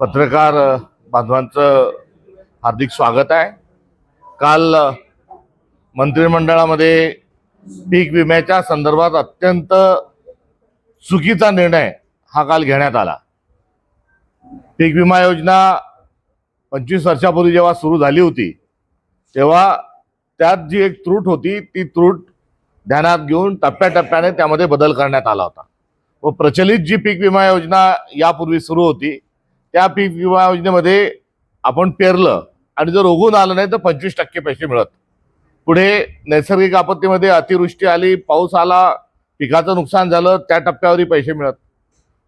पत्रकार बांधवांचं हार्दिक स्वागत आहे. काल मंत्रिमंडळामध्ये पीक विम्याच्या संदर्भात अत्यंत चुकीचा निर्णय हा काल घेण्यात आला. पीक विमा योजना पंचवीस वर्षापूर्वी जेव्हा सुरू झाली होती तेव्हा त्यात जी एक त्रूट होती ती त्रूट ध्यानात घेऊन टप्प्याटप्प्याने त्यामध्ये बदल करण्यात आला होता. व प्रचलित जी पीक विमा योजना यापूर्वी सुरू होती त्या पीक विमा योजनेमध्ये आपण पेरलं आणि जर उगून आलं नाही तर पंचवीस टक्के पैसे मिळत. पुढे नैसर्गिक आपत्तीमध्ये अतिवृष्टी आली पाऊस आला पिकाचं नुकसान झालं त्या टप्प्यावरही पैसे मिळत.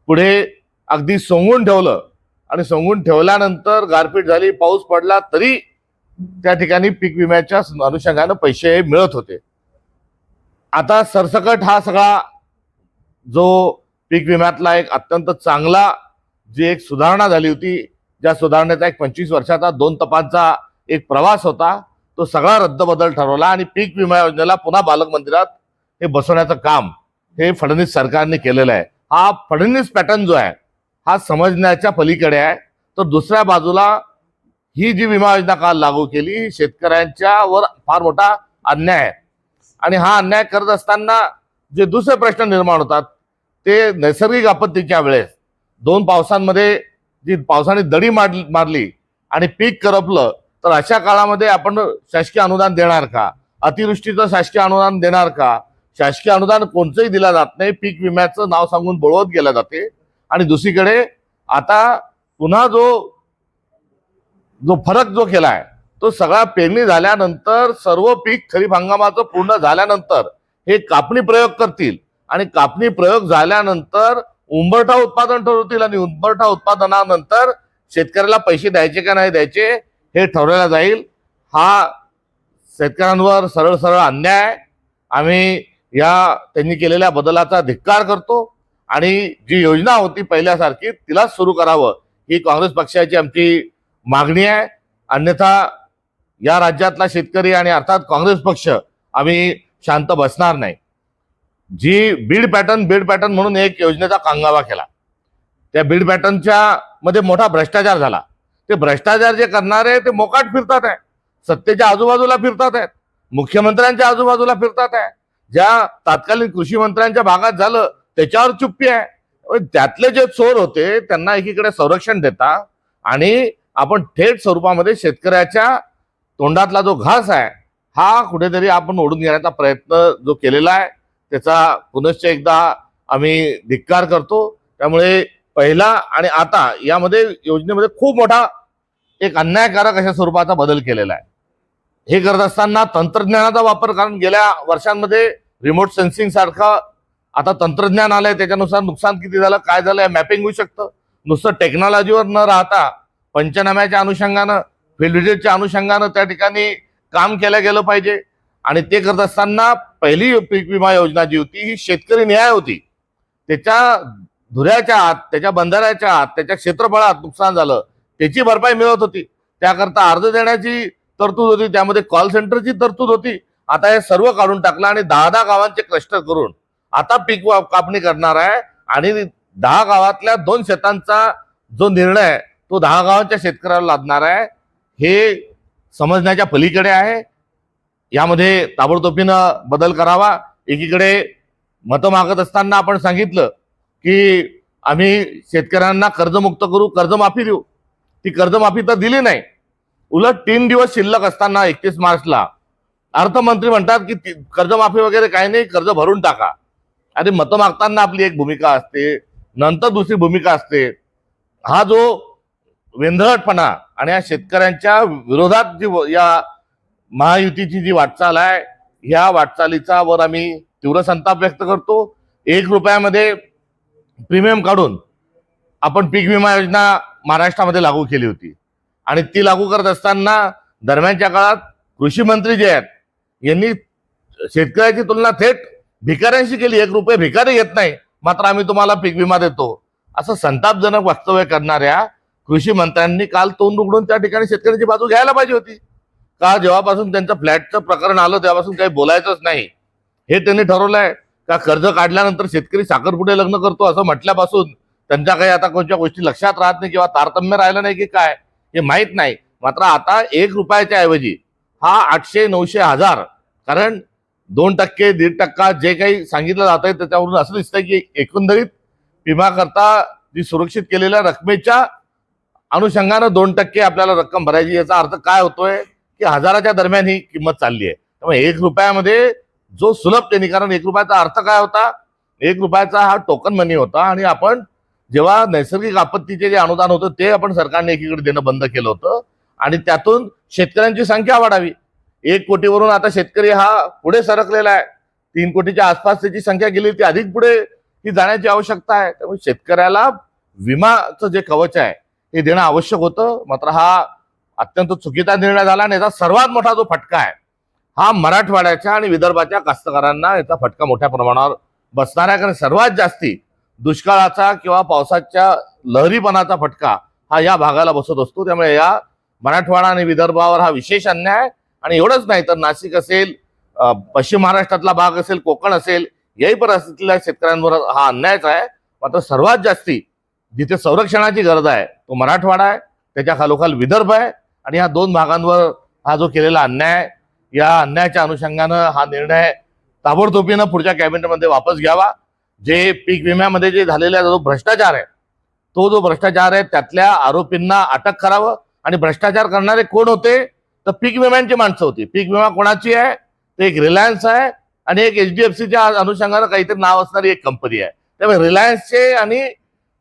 पुढे अगदी सोंगून ठेवलं आणि सोंगून ठेवल्यानंतर गारपीट झाली पाऊस पडला तरी त्या ठिकाणी पीक विम्याच्या अनुषंगानं पैसे मिळत होते. आता सरसकट हा सगळा जो पीक विम्यातला एक अत्यंत चांगला जी एक सुधारणा झाली होती ज्या सुधारणेचा एक पंचवीस वर्षाचा दोन तपांचा एक प्रवास होता तो सगळा रद्दबदल ठरवला आणि पीक विमा योजनेला पुन्हा बालक मंदिरात हे बसवण्याचं काम हे फडणवीस सरकारने केलेलं आहे. हा फडणवीस पॅटर्न जो आहे हा समजण्याच्या पलीकडे आहे. तर दुसऱ्या बाजूला ही जी विमा योजना काल लागू केली शेतकऱ्यांच्यावर शेतकऱ्यांच्या वर फार मोठा अन्याय आहे. आणि हा अन्याय करत असताना जे दुसरे प्रश्न निर्माण होतात ते नैसर्गिक आपत्तीच्या वेळेस दोन पावसांमध्ये जी पावसाने दडी मार मारली आणि पीक करपलं तर अशा काळामध्ये आपण शासकीय अनुदान देणार का? अतिवृष्टीचं शासकीय अनुदान देणार का? शासकीय अनुदान कोणतंही दिलं जात नाही. पीक विम्याचं नाव सांगून बळवत गेलं जाते. आणि दुसरीकडे आता पुन्हा जो जो फरक जो केला आहे तो सगळा पेरणी झाल्यानंतर सर्व पीक खरीप हंगामाचं पूर्ण झाल्यानंतर हे कापणी प्रयोग करतील. आणि कापणी प्रयोग झाल्यानंतर उंबरठा उत्पादन ठरवतील आणि उंबरठा उत्पादनानंतर शेतकऱ्याला पैसे द्यायचे का नाही द्यायचे हे ठरवलं जाईल. हा शेतकऱ्यांवर सरळ सरळ अन्याय आहे आम्ही या त्यांनी केलेल्या बदलाचा धिक्कार करतो. आणि जी योजना होती पहिल्यासारखी तिलाच सुरू करावं. ही काँग्रेस पक्षाची आमची मागणी आहे. अन्यथा या राज्यातला शेतकरी आणि अर्थात काँग्रेस पक्ष आम्ही शांत बसणार नाही. जी बीड पॅटर्न बीड पॅटर्न म्हणून एक योजनेचा कांगावा केला. त्या बीड पॅटर्नच्या मध्ये मोठा भ्रष्टाचार झाला. ते भ्रष्टाचार जे करणारे ते मोकाट फिरतात आहे. सत्तेच्या आजूबाजूला फिरतात आहेत. मुख्यमंत्र्यांच्या आजूबाजूला फिरतात आहे. ज्या तात्कालीन कृषी मंत्र्यांच्या भागात झालं त्याच्यावर चुप्पी आहे. त्यातले जे चोर होते त्यांना एकीकडे संरक्षण देता आणि आपण थेट स्वरूपामध्ये शेतकऱ्याच्या तोंडातला जो घास आहे हा कुठेतरी आपण ओढून घेण्याचा प्रयत्न जो केलेला आहे त्याचा पुनश्च एकदा आम्ही धिक्कार करतो. त्यामुळे पहिला आणि आता यामध्ये योजनेमध्ये खूप मोठा एक अन्यायकारक अशा स्वरूपाचा बदल केलेला आहे. हे करत असताना तंत्रज्ञानाचा वापर कारण गेल्या वर्षांमध्ये रिमोट सेन्सिंग सारखा आता तंत्रज्ञान आलंय त्याच्यानुसार नुकसान किती झालं काय झालं मॅपिंग होऊ शकतं. नुसतं टेक्नॉलॉजीवर न राहता पंचनाम्याच्या अनुषंगानं फील्ड व्हिजिटच्या अनुषंगानं त्या ठिकाणी काम केलं गेलं पाहिजे. आणि ते करत असताना पहिली पीक विमा योजना जी होती ही शेतकरी न्याय होती. त्याच्या धुऱ्याच्या आत त्याच्या बंधाऱ्याच्या आत त्याच्या क्षेत्रफळात नुकसान झालं. त्याची भरपाई मिळत होती. त्याकरता अर्ज देण्याची तरतूद होती. त्यामध्ये कॉल सेंटरची तरतूद होती. आता हे सर्व काढून टाकलं आणि दहा दहा गावांचे क्लस्टर करून आता पीक वा- कापणी करणार आहे. आणि दहा गावातल्या दोन शेतांचा जो निर्णय आहे, तो दहा गावांच्या शेतकऱ्याला लादणार आहे. हे समजण्याच्या पलीकडे आहे. यामध्ये ताबडतोबीनं बदल करावा. एकीकडे मतं मागत असताना आपण सांगितलं की आम्ही शेतकऱ्यांना कर्जमुक्त करू कर्जमाफी देऊ. ती कर्जमाफी तर दिली नाही. उलट तीन दिवस शिल्लक असताना एकतीस मार्चला अर्थमंत्री म्हणतात की ती- कर्जमाफी वगैरे काही नाही कर्ज भरून टाका. आणि मतं मागताना आपली एक भूमिका असते नंतर दुसरी भूमिका असते. हा जो वेंधळटपणा आणि या शेतकऱ्यांच्या विरोधात जी या महायुतीची जी वाटचाल आहे ह्या वाटचालीचा वर आम्ही तीव्र संताप व्यक्त करतो. एक रुपयामध्ये प्रीमियम काढून आपण पीक विमा योजना महाराष्ट्रामध्ये लागू केली होती. आणि ती लागू करत असताना दरम्यानच्या काळात कृषी मंत्री जे आहेत यांनी शेतकऱ्याची तुलना थेट भिकाऱ्यांशी केली. एक रुपये भिकारी घेत नाही मात्र आम्ही तुम्हाला पीक विमा देतो. असं संतापजनक वास्तव्य करणाऱ्या कृषी मंत्र्यांनी काल तोंड उघडून त्या ठिकाणी शेतकऱ्यांची बाजू घ्यायला पाहिजे होती. का जेव्हापासून त्यांचं फ्लॅटचं प्रकरण आलं तेव्हापासून काही बोलायचंच नाही. हे त्यांनी ठरवलंय का कर्ज काढल्यानंतर शेतकरी साखरपुडे लग्न करतो असं म्हटल्यापासून त्यांच्या काही आता कोणत्या गोष्टी लक्षात राहत नाही किंवा तारतम्य राहिलं नाही की काय हे माहीत नाही. मात्र आता एक रुपयाच्या ऐवजी हा आठशे नऊशे हजार कारण दोन टक्के दीड टक्का जे काही सांगितलं जात आहे त्याच्यावरून असं दिसतंय की एकंदरीत विमाकरता जी सुरक्षित केलेल्या रकमेच्या अनुषंगानं दोन टक्के आपल्याला रक्कम भरायची याचा अर्थ काय होतोय? की हजाराच्या दरम्यान ही किंमत चालली आहे. त्यामुळे एक रुपयामध्ये जो सुलभ त्यांनी कारण एक रुपयाचा अर्थ काय होता? एक रुपयाचा हा टोकन मनी होता आणि आपण जेव्हा नैसर्गिक आपत्तीचे जे अनुदान होतं ते आपण सरकारने एकीकडे देणं बंद केलं होतं. आणि त्यातून शेतकऱ्यांची संख्या वाढावी. एक कोटीवरून आता शेतकरी हा पुढे सरकलेला आहे. तीन कोटीच्या आसपास त्याची संख्या गेली ती अधिक पुढे ही जाण्याची आवश्यकता आहे. त्यामुळे शेतकऱ्याला विमाचं जे कवच आहे हे देणं आवश्यक होतं. मात्र हा अत्यंत चुकीचा निर्णय झाला आणि याचा सर्वात मोठा जो फटका आहे हा मराठवाड्याच्या आणि विदर्भाच्या कास्तकारांना याचा फटका मोठ्या प्रमाणावर बसणार आहे. कारण सर्वात जास्ती दुष्काळाचा किंवा पावसाच्या लहरीपणाचा फटका हा या भागाला बसत असतो. त्यामुळे या मराठवाडा आणि विदर्भावर हा विशेष अन्याय आहे. आणि एवढंच नाही तर नाशिक असेल पश्चिम महाराष्ट्रातला भाग असेल कोकण असेल याही परिस्थितीतल्या शेतकऱ्यांवर हा अन्यायच आहे. मात्र सर्वात जास्ती जिथे संरक्षणाची गरज आहे तो मराठवाडा आहे. त्याच्या खालोखाल विदर्भ आहे. आणि या दोन भागांवर हा जो केलेला अन्याय या अन्यायाच्या अनुषंगानं हा निर्णय ताबडतोबीनं पुढच्या कॅबिनेटमध्ये वापस घ्यावा. जे पीक विम्यामध्ये जे झालेला जो भ्रष्टाचार आहे तो जो भ्रष्टाचार आहे त्यातल्या आरोपींना अटक करावं. आणि भ्रष्टाचार करणारे कोण होते? तर पीक विम्यांची माणसं होती. पीक विमा कोणाची आहे? ते एक रिलायन्स आहे आणि एक एच डी एफ सीच्या अनुषंगानं काहीतरी नाव असणारी एक कंपनी आहे. त्यामुळे रिलायन्सचे आणि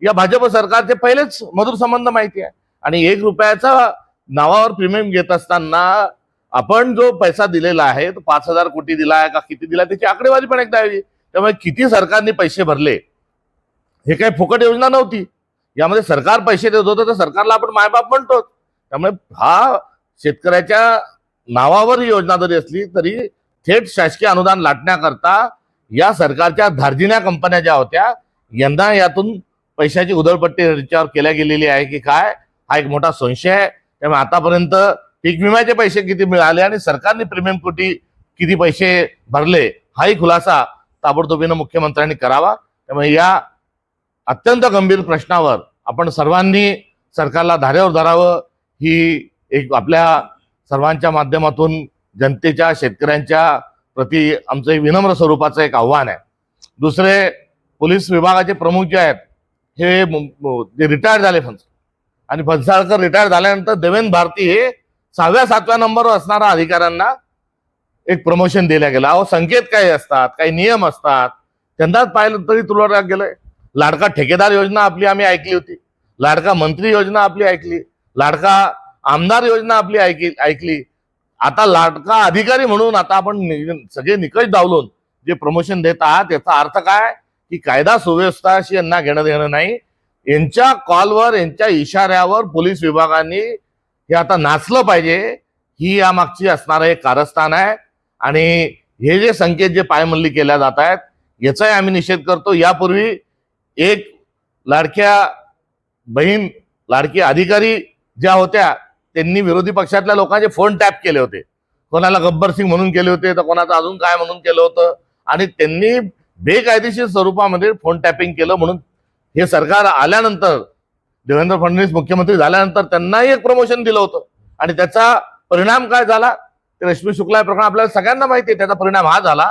या भाजप सरकारचे पहिलेच मधुर संबंध माहिती आहे. आणि एक रुपयाचा नावावर प्रीमियम घेत असताना आपण जो पैसा दिलेला आहे तो पाच हजार कोटी दिला आहे का किती दिला त्याची आकडेवारी पण एकदा यावी त्यामुळे किती सरकारने पैसे भरले? हे काही फुकट योजना नव्हती. यामध्ये सरकार पैसे देत होतं तर सरकारला आपण मायबाप म्हणतो त्यामुळे हा शेतकऱ्याच्या नावावर ही योजना जरी असली तरी थेट शासकीय अनुदान लाटण्याकरता या सरकारच्या धार्जिन्या कंपन्या ज्या होत्या यंदा यातून पैशाची उधळपट्टी याच्यावर केल्या गेलेली आहे की काय? हा एक मोठा संशय आहे. त्यामुळे आतापर्यंत पीक विम्याचे पैसे किती मिळाले आणि सरकारने प्रीमियम कोटी किती पैसे भरले हाही खुलासा ताबडतोबीनं मुख्यमंत्र्यांनी करावा. त्यामुळे या अत्यंत गंभीर प्रश्नावर आपण सर्वांनी सरकारला धारेवर धरावं ही एक आपल्या सर्वांच्या माध्यमातून जनतेच्या शेतकऱ्यांच्या प्रति आमचं एक विनम्र स्वरूपाचं एक आव्हान आहे. दुसरे पोलीस विभागाचे प्रमुख जे आहेत हे रिटायर्ड जे रिटायर झाले फन्स आणि फणसाळकर रिटायर झाल्यानंतर देवेंद्र भारती हे सहाव्या सातव्या नंबरवर असणाऱ्या अधिकाऱ्यांना एक प्रमोशन दिल्या गेलं अहो संकेत काही असतात काही नियम असतात. त्यांनाच पाहिलं तरी तुला गेलंय. लाडका ठेकेदार योजना आपली आम्ही ऐकली होती. लाडका मंत्री योजना आपली ऐकली. लाडका आमदार योजना आपली ऐकली ऐकली. आता लाडका अधिकारी म्हणून आता आपण सगळे निकष डावलून जे प्रमोशन देत आहात याचा अर्थ काय? की कायदा सुव्यवस्थाशी यांना घेणं देणं नाही. यांच्या कॉलवर यांच्या इशाऱ्यावर पोलीस विभागाने हे आता नाचलं पाहिजे. ही यामागची असणारं एक कारस्थान आहे. आणि हे जे संकेत जे पायमल्ली केल्या जात आहेत याचाही आम्ही निषेध करतो. यापूर्वी एक लाडक्या बहीण लाडकी अधिकारी ज्या होत्या त्यांनी विरोधी पक्षातल्या लोकांचे फोन टॅप केले होते. कोणाला गब्बर सिंग म्हणून केले होते तर कोणाचं अजून काय म्हणून केलं होतं? आणि त्यांनी बेकायदेशीर स्वरूपामध्ये फोन टॅपिंग केलं म्हणून हे सरकार आल्यानंतर देवेंद्र फडणवीस मुख्यमंत्री झाल्यानंतर त्यांनाही एक प्रमोशन दिलं होतं. आणि त्याचा परिणाम काय झाला? ते रश्मी शुक्ला प्रकरण आपल्याला सगळ्यांना माहिती आहे. त्याचा परिणाम हा झाला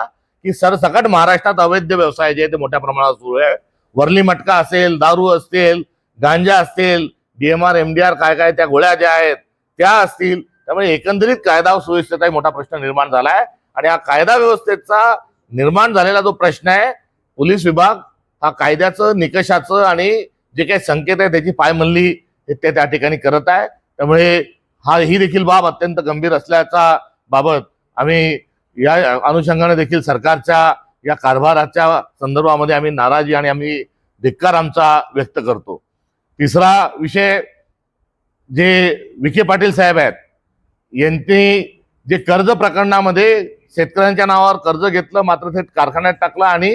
की सरसकट महाराष्ट्रात अवैध व्यवसाय जे आहे ते मोठ्या प्रमाणावर सुरू आहे. वरली मटका असेल दारू असतील गांजा असतील डीएमआर एमडीआर काय काय त्या गोळ्या ज्या आहेत त्या असतील. त्यामुळे एकंदरीत कायदा व सुव्यवस्थेचा मोठा प्रश्न निर्माण झाला आहे. आणि हा कायदा व्यवस्थेचा निर्माण झालेला जो प्रश्न आहे पोलीस विभाग हा कायद्याचं निकषाचं आणि जे काही संकेत आहे त्याची पायमल्ली हे ते त्या ठिकाणी करत आहे. त्यामुळे हा ही देखील बाब अत्यंत गंभीर असल्याचा बाबत आम्ही या अनुषंगाने देखील सरकारच्या या कारभाराच्या संदर्भामध्ये आम्ही नाराजी आणि आम्ही धिक्कार आमचा व्यक्त करतो. तिसरा विषय जे विखे पाटील साहेब आहेत यांनी जे कर्ज प्रकरणामध्ये शेतकऱ्यांच्या नावावर कर्ज घेतलं मात्र थेट कारखान्यात टाकलं आणि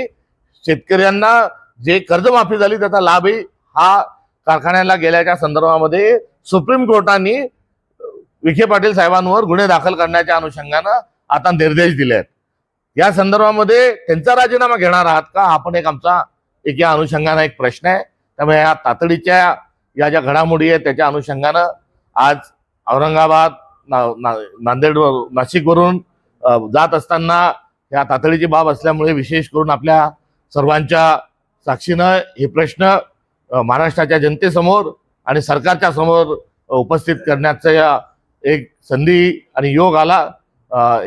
शेतकऱ्यांना जे कर्जमाफी झाली त्याचा लाभही हा कारखान्याला गेल्याच्या संदर्भामध्ये सुप्रीम कोर्टाने विखे पाटील साहेबांवर गुन्हे दाखल करण्याच्या अनुषंगानं आता निर्देश दिले आहेत. या संदर्भामध्ये त्यांचा राजीनामा घेणार आहात का? आपण एक आमचा एक या अनुषंगानं एक प्रश्न आहे. त्यामुळे या तातडीच्या या ज्या घडामोडी आहेत त्याच्या अनुषंगानं आज औरंगाबाद ना- ना- नांदेड नाशिकवरून जात असताना या तातडीची बाब असल्यामुळे विशेष करून आपल्या सर्वांच्या साक्षीनं हे प्रश्न महाराष्ट्राच्या जनतेसमोर आणि सरकारच्या समोर उपस्थित करण्याचा एक संधी आणि योग आला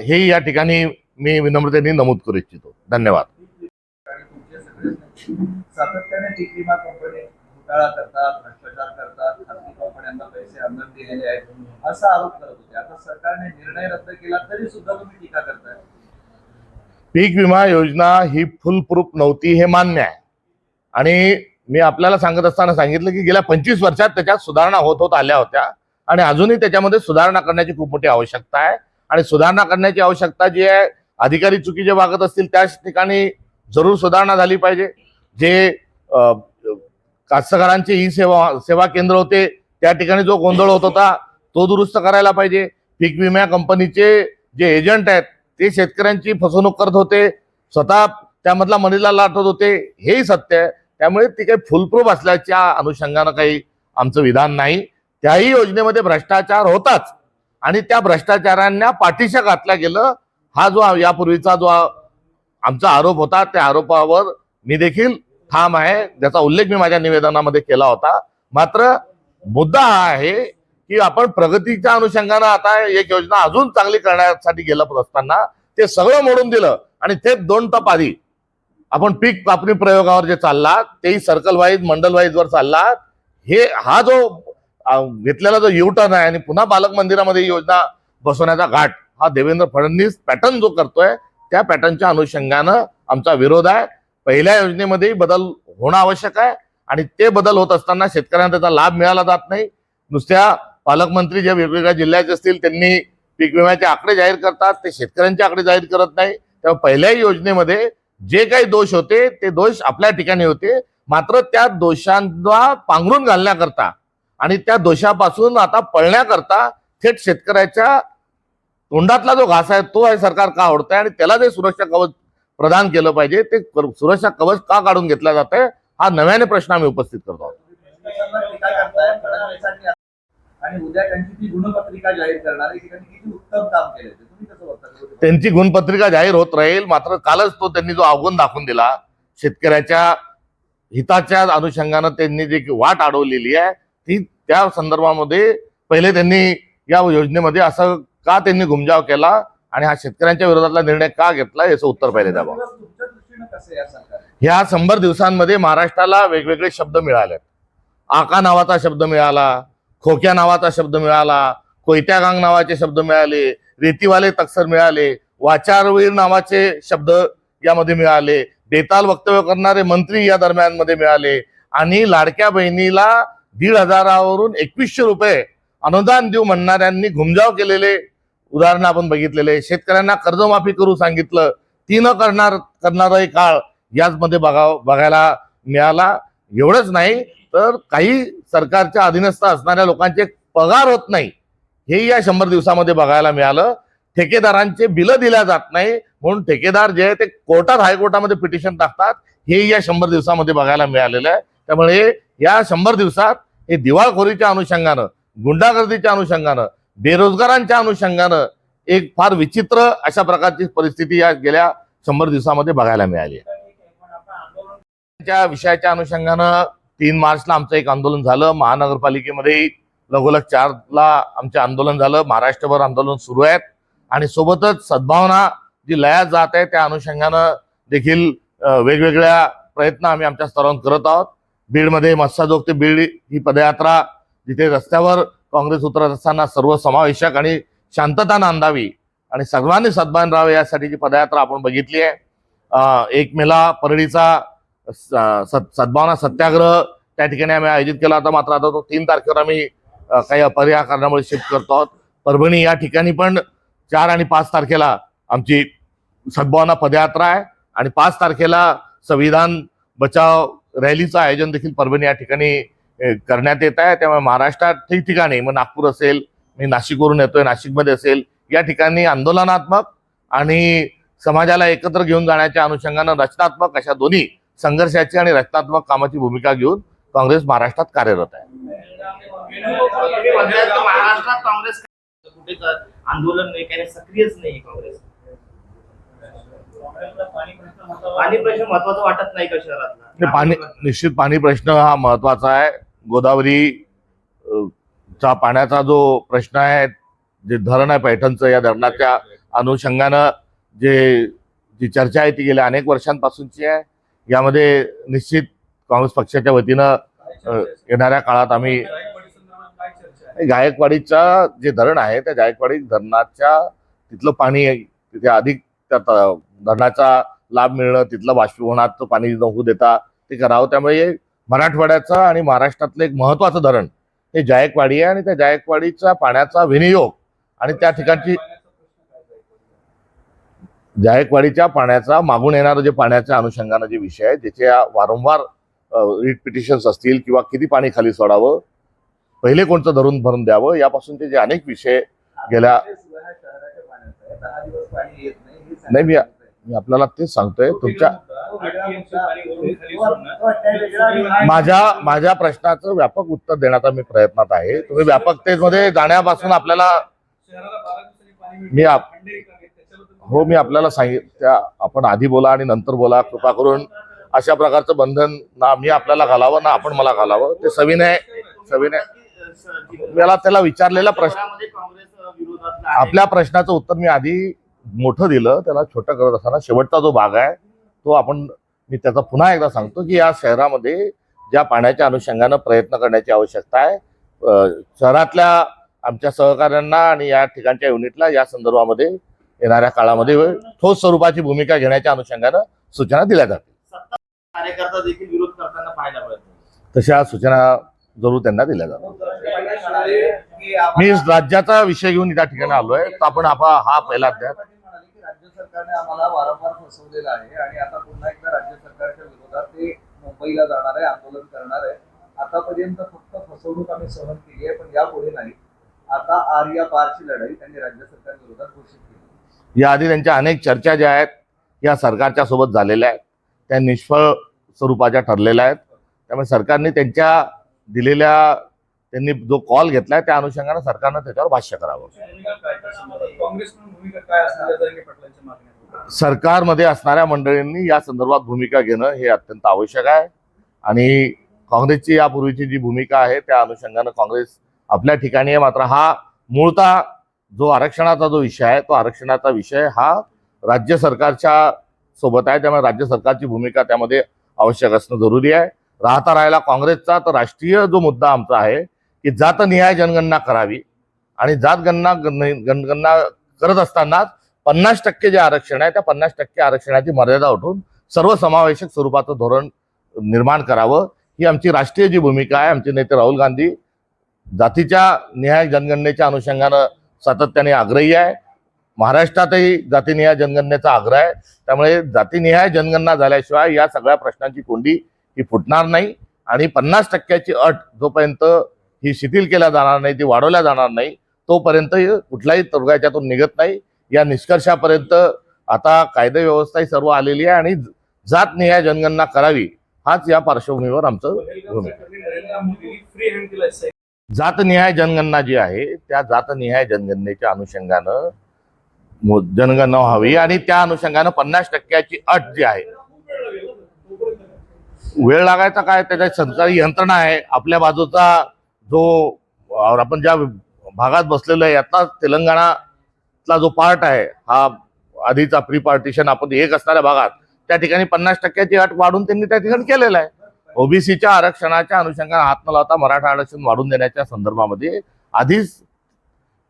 हे या ठिकाणी मी विनम्रतेने नमूद करू इच्छितो. धन्यवाद. सातत्याने विमा कंपनी घोटाळा करतात भ्रष्टाचार करतात खासगी कंपन्यांना पैसे अंगण दिलेले आहेत असा आरोप करत होते. आता सरकारने निर्णय रद्द केला तरी सुद्धा तुम्ही टीका करताय. पीक विमा योजना ही फुल प्रूफ नव्हती हे मान्य आहे. आणि मी आपल्याला सांगत असताना सांगितलं की गेल्या पंचवीस वर्षात त्याच्यात सुधारणा होत होत आल्या होत्या. आणि अजूनही त्याच्यामध्ये सुधारणा करण्याची खूप मोठी आवश्यकता आहे. आणि सुधारणा करण्याची आवश्यकता जी आहे अधिकारी चुकीचे वागत असतील त्याच ठिकाणी जरूर सुधारणा झाली पाहिजे. जे कास्तकारांचे ई सेवा सेवा केंद्र होते त्या ठिकाणी जो गोंधळ होत होता तो दुरुस्त करायला पाहिजे. पीक विमा कंपनीचे जे एजंट आहेत ते शेतकऱ्यांची फसवणूक करत होते स्वतः त्यामधला मनीला लाटत होते हेही सत्य आहे. त्यामुळे ती काही फुलप्रूफ असल्याच्या अनुषंगानं काही आमचं विधान नाही. त्याही योजनेमध्ये भ्रष्टाचार होताच. आणि त्या भ्रष्टाचारांना पाठीशा घातल्या गेलं हा जो यापूर्वीचा जो आमचा आरोप होता त्या आरोपावर मी देखील ठाम आहे. ज्याचा उल्लेख मी माझ्या निवेदनामध्ये केला होता. मात्र मुद्दा हा आहे की आपण प्रगतीच्या अनुषंगानं आता एक योजना अजून चांगली करण्यासाठी गेलं असताना ते सगळं मोडून दिलं आणि ते दोन टप आधी. आपण पीक कापणी प्रयोगावर जे चालला तेही सर्कल वाईज मंडल वाईज वर चालला हे हा जो घेतलेला जो युटर्न आहे आणि पुन्हा बालक मंदिरामध्ये योजना बसवण्याचा घाट हा देवेंद्र फडणवीस पॅटर्न जो करतोय त्या पॅटर्नच्या अनुषंगानं आमचा विरोध आहे. पहिल्या योजनेमध्येही बदल होणं आवश्यक आहे आणि ते बदल होत असताना शेतकऱ्यांना त्याचा लाभ मिळाला जात नाही. नुसत्या पालकमंत्री ज्या वेगवेगळ्या जिल्ह्याचे असतील त्यांनी पीक विम्याचे आकडे जाहीर करतात ते शेतकऱ्यांचे आकडे जाहीर करत नाही. तेव्हा पहिल्याही योजनेमध्ये जे काही दोष होते ते दोष आपल्या ठिकाणी होते. मात्र त्या दोषांना पांघरून घालण्याकरता आणि त्या दोषापासून आता पळण्याकरता थेट शेतकऱ्याच्या तोंडातला जो घास आहे तो आहे सरकार का आवडतंय आणि त्याला जे सुरक्षा कवच प्रदान केलं पाहिजे ते सुरक्षा कवच का काढून घेतला जात आहे हा नव्याने प्रश्न आम्ही उपस्थित करतो. आणि उद्या त्यांची ती गुणपत्रिका जाहीर करणार आहे किती उत्तम काम केलं तुम्ही कसं बघता त्यांची गुणपत्रिका जाहीर होत राहील मात्र कालच तो त्यांनी जो अवगुण दाखवून दिला शेतकऱ्याच्या हिताच्या अनुषंगानं त्यांनी जी वाट अडवलेली आहे ती त्या संदर्भामध्ये पहिले त्यांनी या योजनेमध्ये असं का त्यांनी घुमजाव केला आणि हा शेतकऱ्यांच्या विरोधातला निर्णय का घेतला याचं उत्तर पहिले द्यावं ह्या शंभर दिवसांमध्ये महाराष्ट्राला वेगवेगळे शब्द मिळाले आका नावाचा शब्द मिळाला खोक्या नावाचा शब्द मिळाला कोयत्यागांग नावाचे शब्द मिळाले रेतीवाले तक्सर मिळाले वाचारवीर नावाचे शब्द यामध्ये मिळाले बेताल वक्तव्य करणारे मंत्री या दरम्यानमध्ये मिळाले आणि लाडक्या बहिणीला दीड हजारावरून एकवीसशे रुपये अनुदान देऊ म्हणणाऱ्यांनी घुमजाव केलेले उदाहरण आपण बघितलेले. शेतकऱ्यांना कर्जमाफी करू सांगितलं. ती न करणार करणारही काळ याचमध्ये बघा बघायला मिळाला. एवढंच नाही तर काही सरकारच्या अधीनस्थ असणाऱ्या लोकांचे पगार होत नाही. हे या शंभर दिवसामध्ये बघायला मिळालं. ठेकेदारांचे बिलं दिल्या जात नाही. म्हणून ठेकेदार जे आहे ते कोर्टात हायकोर्टामध्ये पिटिशन टाकतात. हे या शंभर दिवसामध्ये बघायला मिळालेलं आहे. त्यामुळे या शंभर दिवसात हे दिवाळखोरीच्या अनुषंगानं गुंडागर्दीच्या अनुषंगानं बेरोजगारांच्या अनुषंगानं एक फार विचित्र अशा प्रकारची परिस्थिती या गेल्या शंभर दिवसामध्ये बघायला मिळाली आहे. त्या विषयाच्या अनुषंगानं तीन मार्चला आमचं एक आंदोलन झालं. महानगरपालिकेमध्ये लगोलग चारला आमचे आंदोलन झालं. महाराष्ट्रभर आंदोलन सुरू आहेत. आणि सोबतच सद्भावना जी लयात जात आहे त्या अनुषंगानं देखील वेगवेगळ्या प्रयत्न आम्ही आमच्या स्तरावर करत आहोत. बीडमध्ये मत्स्याजोग ते बीड ही पदयात्रा जिथे रस्त्यावर काँग्रेस उतरत असताना सर्व समावेशक आणि शांतता नांदावी आणि सर्वांनी सद्भान राहावे यासाठीची पदयात्रा आपण बघितली आहे. एक मेला परळीचा सद्भावना सत्याग्रह त्या ठिकाणी आम्ही आयोजित केला होता. मात्र आता तो तीन तारखेवर आम्ही काही अपरिहार कारणामुळे शिफ्ट करतो आहोत. परभणी या ठिकाणी पण चार आणि पाच तारखेला आमची सद्भावना पदयात्रा आहे. आणि पाच तारखेला संविधान बचाव रॅलीचं आयोजन देखील परभणी या ठिकाणी करण्यात येत आहे. त्यामुळे महाराष्ट्रात ठिकठिकाणी मग नागपूर असेल मी नाशिकवरून येतोय नाशिकमध्ये असेल या ठिकाणी आंदोलनात्मक आणि समाजाला एकत्र घेऊन जाण्याच्या अनुषंगानं रचनात्मक अशा दोन्ही संघर्षाची आणि रचनात्मक कामाची भूमिका घेऊन काँग्रेस महाराष्ट्रात कार्यरत आहे. आंदोलन नाही काही सक्रियच नाही काँग्रेस. पाणी प्रश्न महत्त्वाचा वाटत नाही का शहरातला? आणि पाणी निश्चित पाणी प्रश्न हा महत्त्वाचा आहे. गोदावरी चा पाण्याचा जो प्रश्न आहे जे धरण आहे पैठणचं या धरणाच्या अनुषंगानं जे जी चर्चा आहे ती गेल्या अनेक वर्षांपासूनची आहे. यामध्ये निश्चित काँग्रेस पक्षाच्या वतीनं येणाऱ्या काळात आम्ही गायकवाडीचा जे धरण आहे त्या गायकवाडी धरणाच्या तिथलं पाणी तिथे अधिक त्या धरणाचा लाभ मिळणं तिथलं बाष्पीभवनाचं पाणी न होऊ देता ते करावं. त्यामुळे मराठवाड्याचं आणि महाराष्ट्रातलं एक महत्वाचं धरण हे जायकवाडी आहे आणि त्या जायकवाडीचा पाण्याचा विनियोग आणि त्या ठिकाणची जायकवाडीच्या पाण्याचा मागून येणारं जे पाण्याच्या अनुषंगानं जे विषय आहे ज्याच्या वारंवार रिट पिटिशन्स असतील किंवा किती पाणी खाली सोडावं पहिले कोणतं धरून भरून द्यावं यापासूनचे जे अनेक विषय गेल्या- नाही मी- मी आपल्याला तेच सांगतोय. तुमच्या माझ्या माझ्या प्रश्नाचं व्यापक उत्तर देण्याचा मी प्रयत्नात आहे. तुम्ही व्यापकतेमध्ये जाण्यापासून आपल्याला मी आप- हो मी आपल्याला सांगितलं त्या आपण आधी बोला आणि नंतर बोला. कृपा करून अशा प्रकारचं बंधन ना मी आपल्याला घालावं ना आपण मला घालावं. ते सविनय सविनय. मला त्याला विचारलेला प्रश्न आपल्या प्रश्नाचं उत्तर मी आधी मोठं दिलं. त्याला छोटं करत असताना शेवटचा जो भाग आहे तो आपण मी त्याचा पुन्हा एकदा सांगतो की या शहरामध्ये ज्या पाण्याच्या अनुषंगानं प्रयत्न करण्याची आवश्यकता आहे शहरातल्या आमच्या सहकाऱ्यांना आणि या ठिकाणच्या युनिटला या संदर्भामध्ये येणाऱ्या काळामध्ये ठोस स्वरूपाची भूमिका घेण्याच्या अनुषंगानं सूचना दिल्या जातील. कार्यकर्ता देखील विरोध करताना पाहायला मिळतो तशा सूचना जरूर त्यांना दिल्या जातात मी राज्याचा विषय घेऊन त्या ठिकाणी आलोय. तर आपण हा हा पहिला अध्याय. राज्य सरकारने आम्हाला वारंवार फसवलेलं आहे आणि आता पुन्हा एकदा राज्य सरकारच्या विरोधात ते मुंबईला जाणार आहे आंदोलन करणार आहे. आतापर्यंत फक्त फसवणूक आम्ही सहन केली आहे पण यापुढे नाही. आता आर्या पारची लढाई त्यांनी राज्य सरकारविरोधात घोषित केली. याआधी त्यांच्या अनेक चर्चा ज्या आहेत या सरकारच्या सोबत झालेल्या आहेत. त्या निष्फळ स्वरूपाच्या ठरलेल्या आहेत. त्यामुळे सरकारने त्यांच्या दिलेल्या त्यांनी जो कॉल घेतलाय त्या अनुषंगानं सरकारनं त्याच्यावर भाष्य करावं. सरकारमध्ये असणाऱ्या मंडळींनी या संदर्भात भूमिका घेणं हे अत्यंत आवश्यक आहे. आणि काँग्रेसची यापूर्वीची जी भूमिका आहे त्या अनुषंगानं काँग्रेस आपल्या ठिकाणी आहे. मात्र हा मूळतः जो आरक्षणाचा जो विषय आहे तो आरक्षणाचा विषय हा राज्य सरकारच्या सोबत आहे. त्यामुळे राज्य सरकारची भूमिका त्यामध्ये आवश्यक असणं जरुरी आहे. राहता राहिला काँग्रेसचा तर राष्ट्रीय जो मुद्दा आमचा आहे की जातनिहाय जनगणना करावी. आणि जात गणना गण- जनगणना करत असतानाच पन्नास टक्के जे आरक्षण आहे त्या पन्नास टक्के आरक्षणाची मर्यादा उठून सर्वसमावेशक स्वरूपाचं धोरण निर्माण करावं. ही आमची राष्ट्रीय जी भूमिका आहे आमचे नेते राहुल गांधी जातीच्या निहाय जनगणनेच्या अनुषंगानं सातत्याने आग्रही आहे. महाराष्ट्रातही जातीनिहाय जनगणनेचा आग्रह आहे. त्यामुळे जातीनिहाय जनगणना झाल्याशिवाय या सगळ्या प्रश्नांची कोंडी ही फुटणार नाही. आणि पन्नास टक्क्याची अट जोपर्यंत ही शिथिल केल्या जाणार नाही ती वाढवल्या जाणार नाही तोपर्यंत कुठलाही तोडगा याच्यातून निघत नाही. या निष्कर्षापर्यंत आता कायदे व्यवस्था ही सर्व आलेली आहे आणि जातनिहाय जनगणना करावी हाच या पार्श्वभूमीवर आमचं जातनिहाय जनगणना जी आहे त्या जातनिहाय जनगणनेच्या अनुषंगानं जनगणना व्हावी आणि त्या अनुषंगानं पन्नास टक्क्याची अट जी आहे वेळ लागायचा काय? त्याच्यात सरकारी यंत्रणा आहे. आपल्या बाजूचा जो आपण ज्या भागात बसलेलो आहे यातला तेलंगणातला जो पार्ट आहे हा आधीचा प्री पार्टिशन आपण एक असणाऱ्या भागात त्या ठिकाणी पन्नास टक्क्याची अट वाढून त्यांनी त्या ठिकाणी केलेलं आहे. ओबीसीच्या आरक्षणाच्या अनुषंगाने हात न लावता मराठा आरक्षण वाढून देण्याच्या संदर्भामध्ये आधीच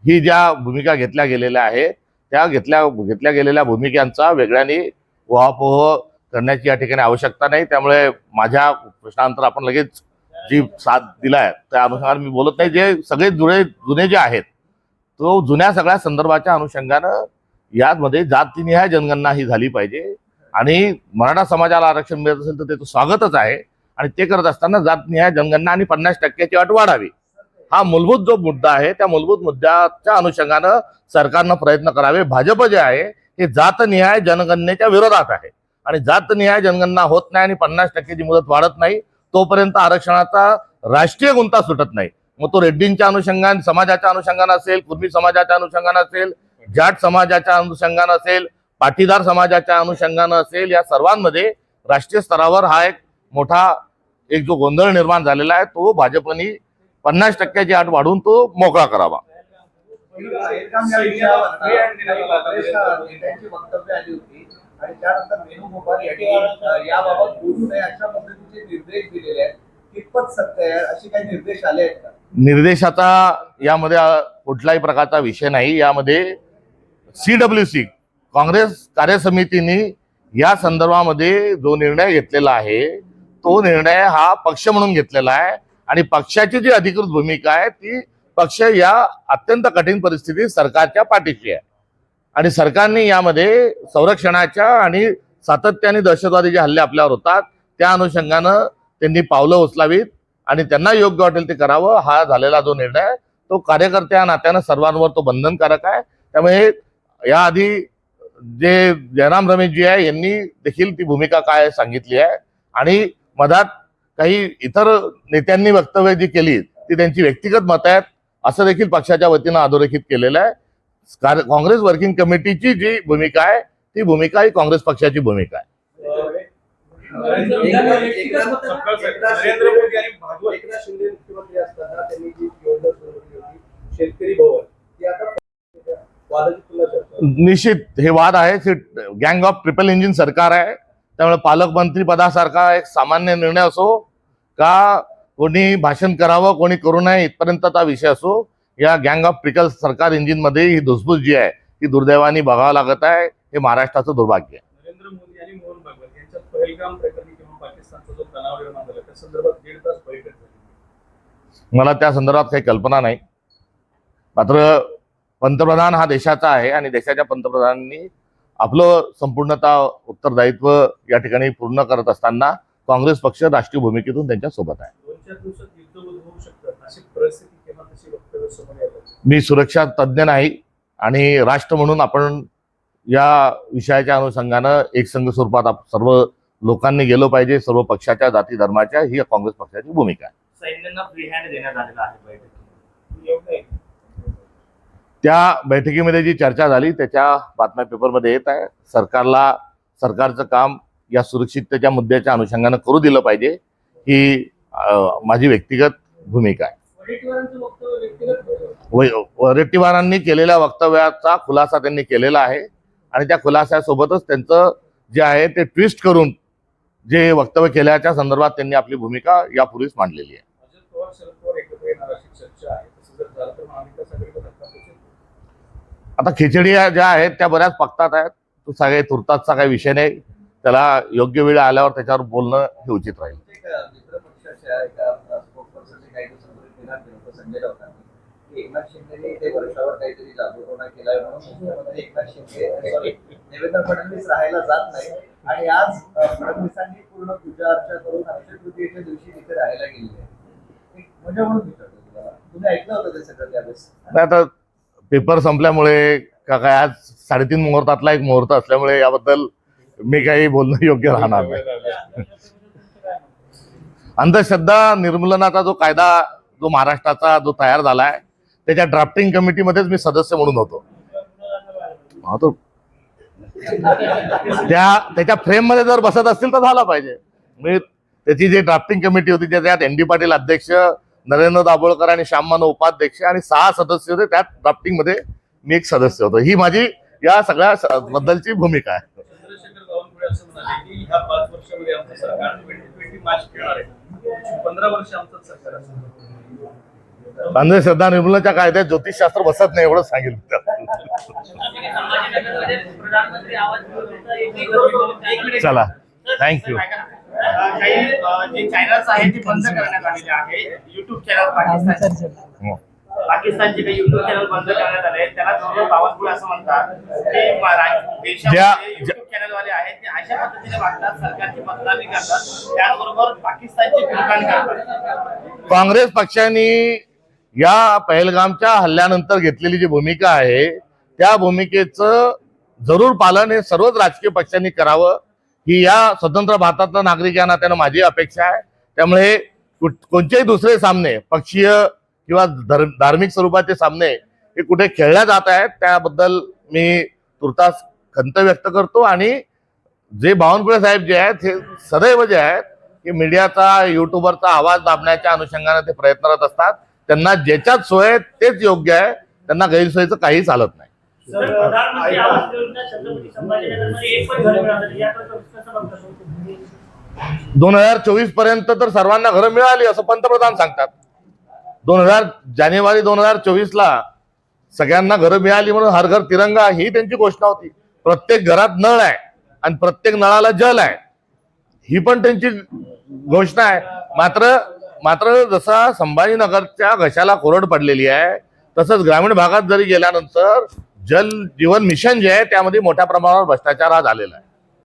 ही ज्या भूमिका घेतल्या गेलेल्या आहेत त्या घेतल्या घेतल्या गेलेल्या भूमिकांचा वेगळ्याने उहापोह करण्याची या ठिकाणी आवश्यकता नाही. त्यामुळे माझ्या प्रश्नानंतर आपण लगेच जी साथ दिलाय त्या अनुषंगाने मी बोलत नाही. जे सगळे जुने जुने जे आहेत तो जुन्या सगळ्या संदर्भाच्या अनुषंगानं यामध्ये जातीनिहाय जनगणना ही झाली पाहिजे. आणि मराठा समाजाला आरक्षण मिळत असेल तर त्याचं स्वागतच आहे. आणि ते करत असताना जातनिहाय जनगणना आणि पन्नास टक्क्याची अट वाढावी. हा मूलभूत जो मुद्दा आहे त्या मूलभूत मुद्द्याच्या अनुषंगानं सरकारनं प्रयत्न करावे. भाजप जे आहे हे जातनिहाय जनगणनेच्या विरोधात आहे. आणि जातनिहाय जनगणना होत नाही आणि पन्नास टक्क्याची मुदत वाढत नाही तोपर्यंत आरक्षणाचा राष्ट्रीय गुंता सुटत नाही. मग तो रेड्डींच्या अनुषंगाने समाजाच्या अनुषंगाने असेल कुर्मी समाजाच्या अनुषंगाने असेल जाट समाजाच्या अनुषंगाने असेल पाटीदार समाजाच्या अनुषंगाने असेल या सर्वांमध्ये राष्ट्रीय स्तरावर हा एक मोठा एक जो गोंधळ निर्माण झालेला आहे तो भाजपनी पन्नास टक्क्याची आठ वाढवून तो मोकळा करावा. आणि त्यानंतर वेणुगोपाल यांनी याबाबत बोलू नये अशा पद्धतीचे निर्देश दिलेले आहेत कितपत सत्य आहे असे काही निर्देश आले आहेत का निर्देशाचा यामध्ये कुठलाही प्रकारचा विषय नाही. यामध्ये सी डब्ल्यू सी काँग्रेस कार्यसमितीने या संदर्भामध्ये जो निर्णय घेतलेला आहे तो निर्णय हा पक्ष म्हणून घेतलेला आहे. आणि पक्षाची जी अधिकृत भूमिका आहे ती पक्ष या अत्यंत कठीण परिस्थितीत सरकारच्या पाठीशी आहे. आणि सरकारने यामध्ये संरक्षणाच्या आणि सातत्याने दहशतवादी जे हल्ले आपल्यावर होतात त्या अनुषंगानं त्यांनी पावलं उचलावीत आणि त्यांना योग्य वाटेल ते करावं हा झालेला जो निर्णय आहे, तो कार्यकर्त्या नात्यानं सर्वांवर तो बंधनकारक आहे. त्यामुळे याआधी जे जयराम रमेशजी आहे यांनी देखील ती भूमिका काय सांगितली आहे. आणि मधात काही इतर नेत्यांनी वक्तव्य जी केली ती त्यांची व्यक्तिगत मत आहेत असं देखील पक्षाच्या वतीनं अधोरेखित केलेलं आहे. काँग्रेस वर्किंग कमिटीची जी भूमिका आहे ती भूमिका ही काँग्रेस पक्षाची भूमिका आहे. निश्चित हे वाद आहे गँग ऑफ ट्रिपल इंजिन सरकार आहे. त्यामुळे पालकमंत्री पदासारखा एक सामान्य निर्णय असो का कोणी भाषण करावं कोणी करू नये इथपर्यंतचा विषय असो या गँग ऑफ ट्रिकल सरकार इंजिनमध्ये ही धुसफूस जी आहे ती दुर्दैवाने बघावं लागत आहे हे महाराष्ट्राचं दुर्भाग्य आहे. नरेंद्र मोदी आणि मोहन भागवत यांच्यात पहलगाम प्रकरणी किंवा पाकिस्तानचा जो तणाव निर्माण झाला त्या संदर्भात दीड तास बैठक झाली. मला त्या संदर्भात काही कल्पना नाही. मात्र पंतप्रधान हा देशाचा आहे आणि देशाच्या पंतप्रधानांनी आपलं संपूर्णता उत्तरदायित्व या ठिकाणी पूर्ण करत असताना काँग्रेस पक्ष राष्ट्रीय भूमिकेतून त्यांच्यासोबत आहे. मी सुरक्षा तज्ज्ञ नाही आणि राष्ट्र म्हणून आपण या विषयाच्या अनुषंगानं एकसंघ स्वरूपात आप- सर्व लोकांनी गेलो पाहिजे सर्व पक्षाच्या जाती धर्माच्या ही काँग्रेस पक्षाची भूमिका आहे सैन्यांना फ्री हँड देण्यात आलेला आहे बैठकीत योग्य आहे त्या बैठकीमध्ये जी चर्चा झाली त्याच्या बातम्या पेपरमध्ये येत आहे. सरकारला सरकारचं काम या सुरक्षिततेच्या मुद्द्याच्या अनुषंगानं करू दिलं पाहिजे ही माझी व्यक्तिगत भूमिका आहे. वडेट्टीवारांचं वडेट्टीवारांनी केलेल्या वक्तव्याचा खुलासा त्यांनी केलेला आहे आणि त्या खुलासासोबतच त्यांचं जे आहे ते ट्विस्ट करून जे वक्तव्य केल्याच्या संदर्भात त्यांनी आपली भूमिका यापूर्वीच मांडलेली आहे अजित पवार शरद पवार एकत्र येणार अशी चर्चा आहे तसं जर झालं तर महाविकास आघाडीचा धक्का बसेल आता खिचडी ज्या आहेत त्या बऱ्याच पकतात आहेत. तो सगळे तुर्तातचा काही विषय नाही. त्याला योग्य वेळ आल्यावर त्याच्यावर बोलणं हे उचित राहील. देवेंद्र फडणवीस राहायला जात आणि आज फडणवीसांनी पूर्ण पूजा अर्चा करून अक्षय तृतीयेच्या दिवशी राहायला म्हणून विचारतो तुम्ही ऐकलं होतं ते सगळं त्यावेळेस? नाही आता पेपर संपल्यामुळे का काय आज साडेतीन मुहूर्तातला एक मुहूर्त असल्यामुळे याबद्दल मी काही बोलणं योग्य राहणार नाही. अंधश्रद्धा निर्मूलनाचा जो कायदा जो महाराष्ट्राचा जो तयार झालाय त्याच्या ड्राफ्टिंग कमिटीमध्येच मी सदस्य म्हणून होतो. तो त्या त्याच्या फ्रेममध्ये जर बसत असतील तर झाला पाहिजे. मी त्याची जी ड्राफ्टिंग कमिटी होती त्याच्यात एन डी पाटील अध्यक्ष नरेंद्र दाभोळकर आणि श्याममान उपाध्यक्ष आणि सहा सदस्य होते. त्यात ड्राफ्टिंगमध्ये मी एक सदस्य होतो. ही माझी या सगळ्या बद्दलची भूमिका आहे. चंद्रशेखर बावनकुळे असं म्हणाले की ह्या पाच वर्षामध्ये आमचं सरकार ट्वेंटी ट्वेंटी मॅच खेळणार आहे. पंधरा वर्ष आमचं सरकार असेल अंधश्रद्धा निर्मूलनाच्या कायद्यात ज्योतिषशास्त्र बसत नाही एवढंच सांगितलं प्रधानमंत्री आवाज एक मिनिट. चला. थँक्यू काही जे चॅनल्स आहेत ते बंद करण्यात आलेले आहे युट्यूब चॅनल पाकिस्तान पाकिस्तानचे काही युट्यूब चॅनल बंद करण्यात आले. त्याला बावनकुळे असं म्हणतात. देशामध्ये युट्यूब वाले आहेत ते अशा पद्धतीने वागतात सरकारची बदनामी करतात. त्याचबरोबर पाकिस्तानची विरोधान करतात. काँग्रेस पक्षाने या पहलगामच्या हल्ल्यानंतर घेतलेली जी भूमिका आहे त्या भूमिकेचं जरूर पालन हे सर्वच राजकीय पक्षांनी करावं. ही या स्वतंत्र भारतातला नागरिक या नात्यानं माझी अपेक्षा आहे. त्यामुळे कुठ- कोणतेही दुसरे सामने पक्षीय किंवा धर्म धार्मिक स्वरूपाचे सामने हे कुठे खेळल्या जात आहेत त्याबद्दल मी तुर्तास खंत व्यक्त करतो आणि जे बावनकुळे साहेब जे आहेत हे सदैव जे आहेत की मीडियाचा युट्यूबरचा आवाज दाबण्याच्या अनुषंगाने ते प्रयत्नरत असतात. त्यांना ज्याच्यात सोय आहे तेच योग्य आहे. त्यांना गैरसोयीचं काही चालत नाही. सर, प्रधानमंत्री आवास योजना छत्रपती संभाजीनगरमध्ये एक पण घर मिळालं नाही. याकडे कसं बघता तुम्ही? दोन हजार चोवीसपर्यंत तर सर्वांना घरं मिळाली असं पंतप्रधान सांगतात दोन हजार जानेवारी दोन हजार चोवीस ला सगळ्यांना घरं मिळाली म्हणून हर घर तिरंगा ही त्यांची घोषणा होती प्रत्येक घरात नळ आहे आणि प्रत्येक नळाला जल आहे ही पण त्यांची घोषणा आहे मात्र मात्र जसा संभाजीनगरच्या घशाला कोरड पडलेली आहे तसंच ग्रामीण भागात जरी गेल्यानंतर जल जीवन मिशन जे आहे त्यामध्ये मोठ्या प्रमाणावर भ्रष्टाचार हा झालेला आहे.